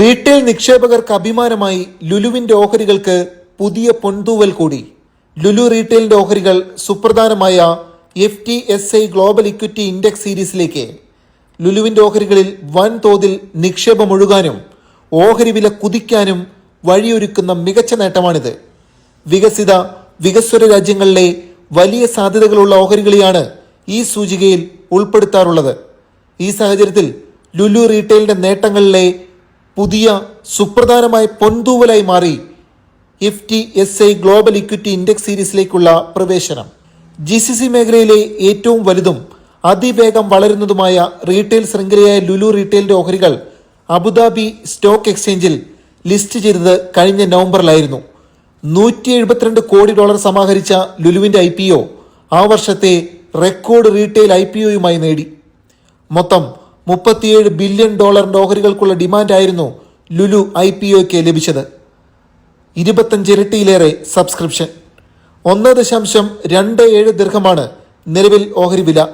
Retail നിക്ഷേപകർക്ക് അഭിമാനമായി ലുലുവിന്റെ ഓഹരികൾക്ക് പുതിയ പൊൻതൂവൽ കൂടി. ലുലു റീറ്റെയിലിന്റെ ഓഹരികൾ സുപ്രധാനമായ F T S I global equity index സീരീസിലേക്ക്. ലുലുവിന്റെ ഓഹരികളിൽ വൻതോതിൽ നിക്ഷേപമൊഴുകാനും ഓഹരി വില കുതിക്കാനും വഴിയൊരുക്കുന്ന മികച്ച നേട്ടമാണിത്. വികസിത വികസ്വര രാജ്യങ്ങളിലെ വലിയ സാധ്യതകളുള്ള ഓഹരികളെയാണ് ഈ സൂചികയിൽ ഉൾപ്പെടുത്താറുള്ളത്. ഈ സാഹചര്യത്തിൽ ലുലു റീറ്റെയിലിന്റെ നേട്ടങ്ങളിലെ പുതിയ സുപ്രധാനമായ പൊൻതൂവലായി മാറി T S I global equity index സീരീസിലേക്കുള്ള പ്രവേശനം. ജി സി സി മേഖലയിലെ ഏറ്റവും വലുതും അതിവേഗം വളരുന്നതുമായ റീറ്റെയിൽ ശൃംഖലയായ ലുലു റീറ്റെയിലിന്റെ ഓഹരികൾ അബുദാബി സ്റ്റോക്ക് എക്സ്ചേഞ്ചിൽ ലിസ്റ്റ് ചെയ്തത് കഴിഞ്ഞ നവംബറിലായിരുന്നു. നൂറ്റി എഴുപത്തിരണ്ട് കോടി ഡോളർ സമാഹരിച്ച ലുലുവിന്റെ ഐ പി ഒ ആ വർഷത്തെ റെക്കോർഡ് റീറ്റെയിൽ ഐ പി ഒയുമായി നേടി. മൊത്തം മുപ്പത്തിയേഴ് ബില്യൺ ഡോളറിന്റെ ഓഹരികൾക്കുള്ള ഡിമാൻഡായിരുന്നു ലുലു ഐ പി ഒക്ക് ലഭിച്ചത്. ഇരുപത്തഞ്ച് ഇരട്ടിയിലേറെ സബ്സ്ക്രിപ്ഷൻ. ഒന്ന് ദശാംശം രണ്ട് ഏഴ് ദീർഘമാണ് നിലവിൽ ഓഹരി വില.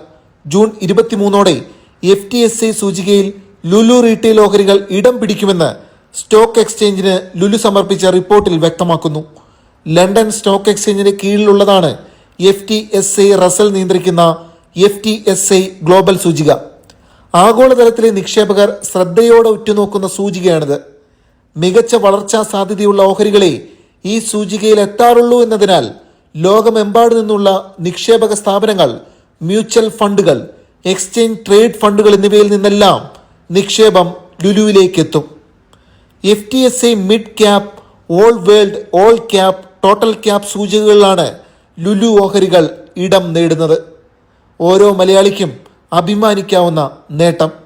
ജൂൺ ഇരുപത്തിമൂന്നോടെ എഫ് ടി എസ് ഐ സൂചികയിൽ ലുലു റീറ്റെയിൽ ഓഹരികൾ ഇടം പിടിക്കുമെന്ന് സ്റ്റോക്ക് എക്സ്ചേഞ്ചിന് ലുലു സമർപ്പിച്ച റിപ്പോർട്ടിൽ വ്യക്തമാക്കുന്നു. ലണ്ടൻ സ്റ്റോക്ക് എക്സ്ചേഞ്ചിന് കീഴിലുള്ളതാണ് F T S I Russell നിയന്ത്രിക്കുന്ന F T S I global സൂചിക. ആഗോളതലത്തിലെ നിക്ഷേപകർ ശ്രദ്ധയോടെ ഉറ്റുനോക്കുന്ന സൂചികയാണിത്. മികച്ച വളർച്ചാ സാധ്യതയുള്ള ഓഹരികളെ ഈ സൂചികയിൽ എത്താറുള്ളൂ എന്നതിനാൽ ലോകമെമ്പാടു നിന്നുള്ള നിക്ഷേപക സ്ഥാപനങ്ങൾ മ്യൂച്വൽ ഫണ്ടുകൾ എക്സ്ചേഞ്ച് ട്രേഡ് ഫണ്ടുകൾ എന്നിവയിൽ നിന്നെല്ലാം നിക്ഷേപം ലുലുവിലേക്ക് എത്തും F T S I mid cap all world all cap total cap സൂചികകളിലാണ് Lulu ഓഹരികൾ ഇടം നേടുന്നത്. ഓരോ മലയാളിക്കും അഭിമാനിക്കാവുന്ന നേട്ടം.